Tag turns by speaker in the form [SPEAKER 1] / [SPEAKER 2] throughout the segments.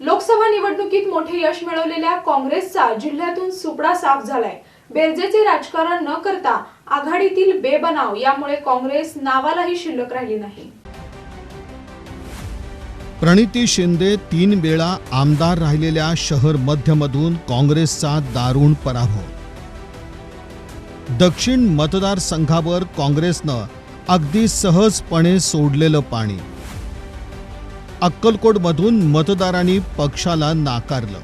[SPEAKER 1] लोकसभा निवडणुकीत मोठे यश मिळवलेल्या काँग्रेसचा जिल्ह्यातून सुपडा साफ झालाय. बेरजेचे राजकारण न करता आघाडीतील बेबनाव यामुळे काँग्रेस नावालाही शिल्लक राहिली नाही.
[SPEAKER 2] प्रणिती शिंदे तीन वेळा आमदार राहिलेल्या शहर मध्यमधून काँग्रेसचा दारुण पराभव. दक्षिण मतदारसंघावर काँग्रेसनं अगदी सहजपणे सोडलेलं पाणी. अक्कलकोटमधून मतदारांनी पक्षाला नाकारलं.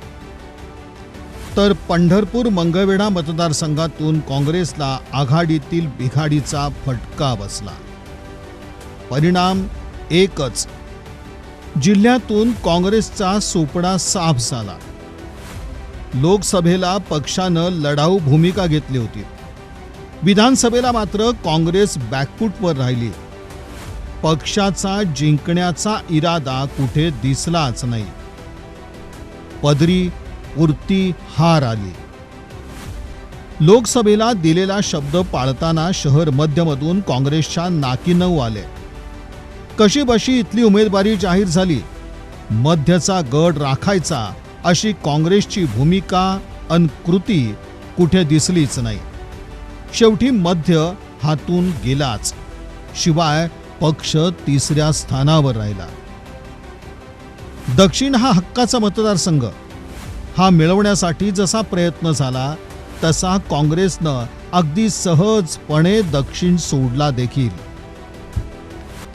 [SPEAKER 2] तर पंढरपूर मंगळवेढा मतदारसंघातून काँग्रेसला आघाडीतील बिघाडीचा फटका बसला. परिणाम एकच. जिल्ह्यातून काँग्रेसचा सोपडा साफ झाला. लोकसभेला पक्षानं लढाऊ भूमिका घेतली होती. विधानसभेला मात्र काँग्रेस बॅकफूटवर राहिली. पक्षाचा जिंकण्याचा इरादा कुठे दिसलाच नाही. पदरी उरती हार आली. लोकसभेला दिलेला शब्द पाळताना शहर मध्यमधून काँग्रेसच्या नाकी नऊ आले. कशी बशी इथली उमेदवारी जाहीर झाली? मध्यचा गड राखायचा अशी काँग्रेसची भूमिका अन कृती कुठे दिसलीच नाही. शेवटी मध्य हातून गेलाच. शिवाय पक्ष तिसऱ्या स्थानावर राहिला. दक्षिण हा हक्काचा मतदारसंघ. हा मिळवण्यासाठी जसा प्रयत्न झाला तसा काँग्रेसनं अगदी सहजपणे दक्षिण सोडला देखील.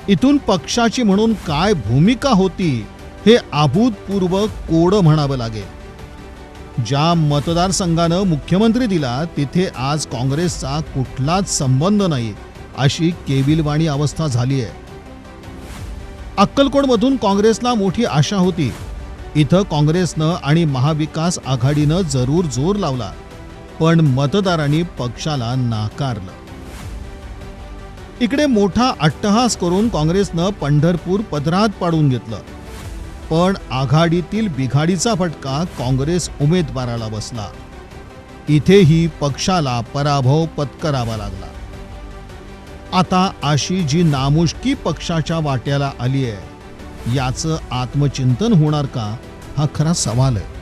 [SPEAKER 2] इथून पक्षाची म्हणून काय भूमिका होती हे अभूतपूर्व कोड म्हणावं लागेल. ज्या मतदारसंघानं मुख्यमंत्री दिला तिथे आज काँग्रेसचा कुठलाच संबंध नाही. अशी केविलवाणी अवस्था झाली आहे. अक्कलकोटमधून काँग्रेसला मोठी आशा होती. इथं काँग्रेसनं आणि महाविकास आघाडीनं जरूर जोर लावला पण मतदारांनी पक्षाला नाकारलं. इकडे मोठा अट्टहास करून काँग्रेसनं पंढरपूर पदरात पाडून घेतलं. पण आघाडीतील बिघाडीचा फटका काँग्रेस उमेदवाराला बसला. इथेही पक्षाला पराभव पत्करावा लागला. आता अशी जी नामुष्की पक्षाच्या वाट्याला आली आहे याचं आत्मचिंतन होणार का? हा खरा सवाल आहे.